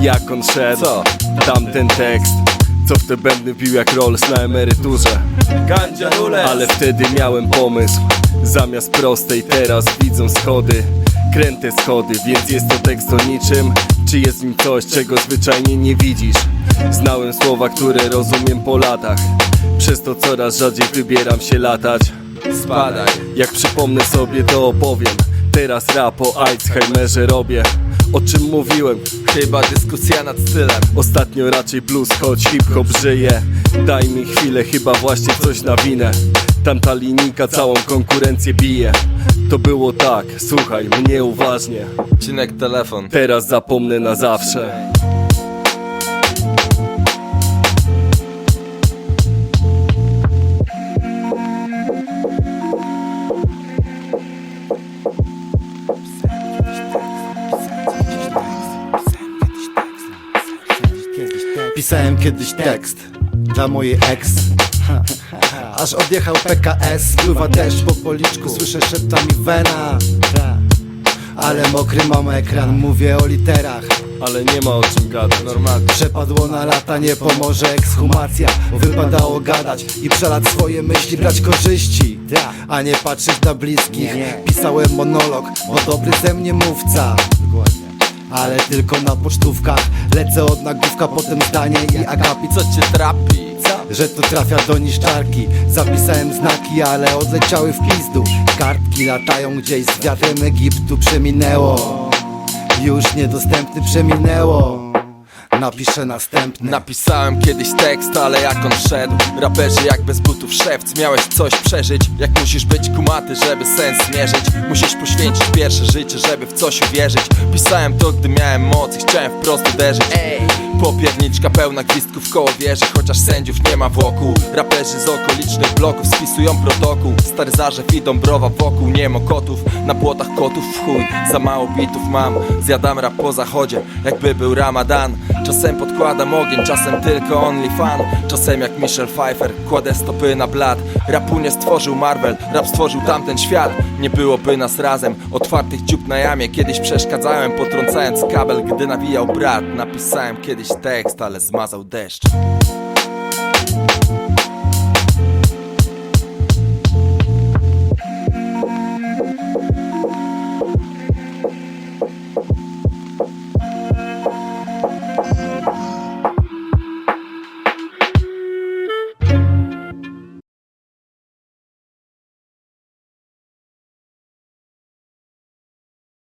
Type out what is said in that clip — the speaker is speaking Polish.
Jak on szedł, Co? tamten tekst. Co w te bębny jak Rolls na emeryturze? Ale wtedy miałem pomysł. Zamiast prostej teraz widzą schody. Kręte schody, więc jest to tekst o niczym. Czy jest w nim coś, czego zwyczajnie nie widzisz? Znałem słowa, które rozumiem po latach. Przez to coraz rzadziej wybieram się latać. Spadaj. Jak przypomnę sobie to opowiem. Teraz rap o Alzheimerze robię. O czym mówiłem? Chyba dyskusja nad stylem. Ostatnio raczej blues, choć hip-hop żyje. Daj mi chwilę, chyba właśnie coś nawinę Tamta linijka całą konkurencję bije. To było tak, słuchaj mnie uważnie. Cinek telefon. Teraz zapomnę na zawsze Pisałem kiedyś tekst dla mojej ex. Aż odjechał PKS, pływa deszcz po policzku Słyszę szeptami wena. Ale mokry mam ekran, mówię o literach. Ale nie ma o czym gadać. Normalnie Przepadło na lata, nie pomoże ekshumacja. Wypadało gadać i przelać swoje myśli, brać korzyści. A nie patrzeć na bliskich. Pisałem monolog, bo dobry ze mnie mówca ale tylko na pocztówkach. Lecę od nagłówka, potem zdanie i akapit Co cię trapi? że to trafia do niszczarki. Zapisałem znaki, ale odleciały w pizdu. Kartki latają gdzieś z wiatrem Egiptu. Przeminęło. Już niedostępny przeminęło Napiszę następny. Napisałem kiedyś tekst, ale jak on szedł? Raperzy jak bez butów szewc Miałeś coś przeżyć? Jak musisz być kumaty, żeby sens zmierzyć Musisz poświęcić pierwsze życie, żeby w coś uwierzyć. Pisałem to, gdy miałem moc i chciałem wprost uderzyć. Ej, popierniczka pełna gwizdków koło wieży Chociaż sędziów nie ma wokół. Raperzy z okolicznych bloków spisują protokół. Stary zarzew i Dąbrowa wokół Niemo kotów, na płotach kotów w chuj Za mało bitów mam, zjadam rap po zachodzie Jakby był ramadan. Czasem podkładam ogień, czasem tylko only fan. Czasem jak Michelle Pfeiffer, kładę stopy na blat. Rapu nie stworzył Marvel, rap stworzył tamten świat. Nie byłoby nas razem, otwartych dziób na jamie. Kiedyś przeszkadzałem, potrącając kabel, gdy nawijał brat. Napisałem kiedyś tekst, ale zmazał deszcz